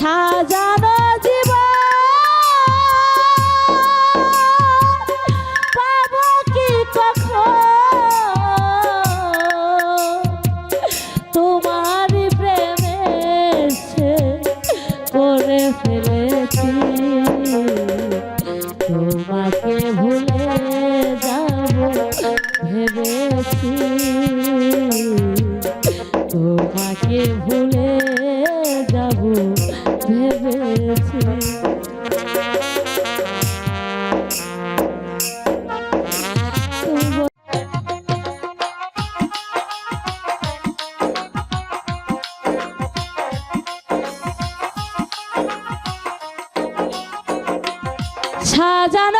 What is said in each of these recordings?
সাজানো তোমাকে ভুলে যাব ভেবেছি। সাজানো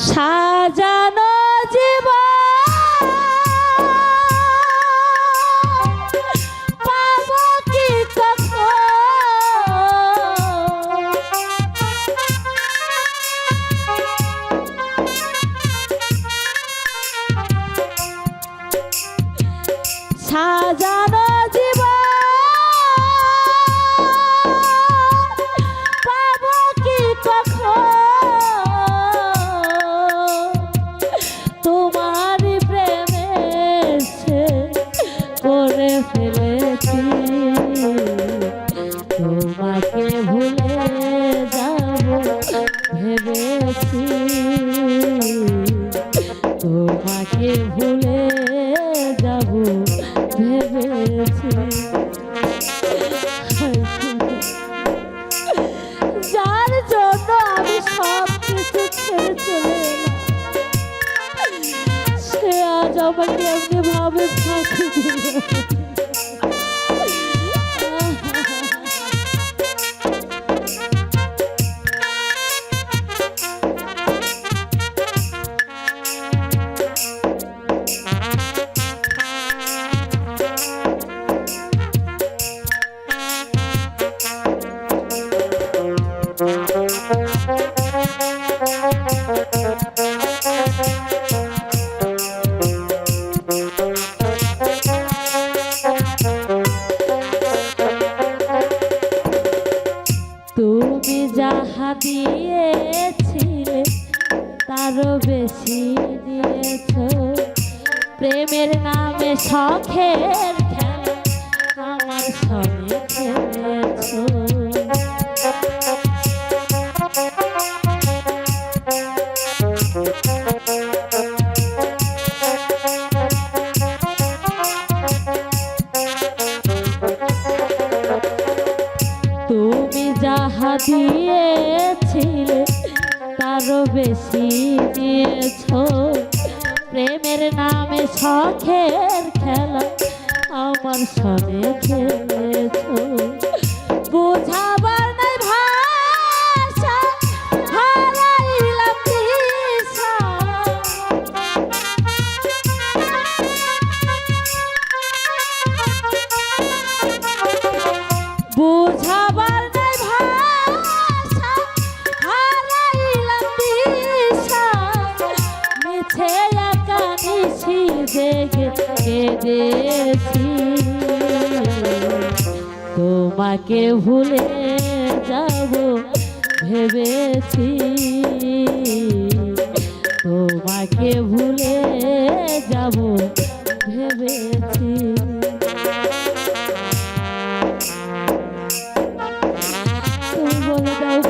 সাজানো জীবন পাবো কি ভুলে যাব, ভেবেছি। যার জন্য আমি সব কিছু ছেড়ে চলে সে আজ আমাকে এমনি ভাবে ফাঁকি তুমি যাহা দিয়েছিলে তারও বেশি দিয়েছ। প্রেমের নামে শখের যাহা দিয়েছিলে তারও বেশি দিয়েছ। প্রেমের নামে শখের খেলা আমার সনে খেলেছ জেগে কেঁদেছি। তোমাকে ভুলে যাব ভেবেছি। তোমাকে ভুলে যাব ভেবেছি। তুমি বলে দাও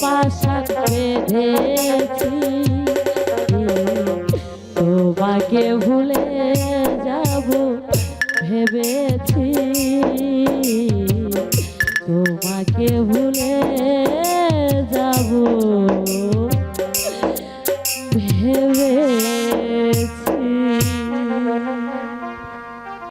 পাশান বেঁধেছি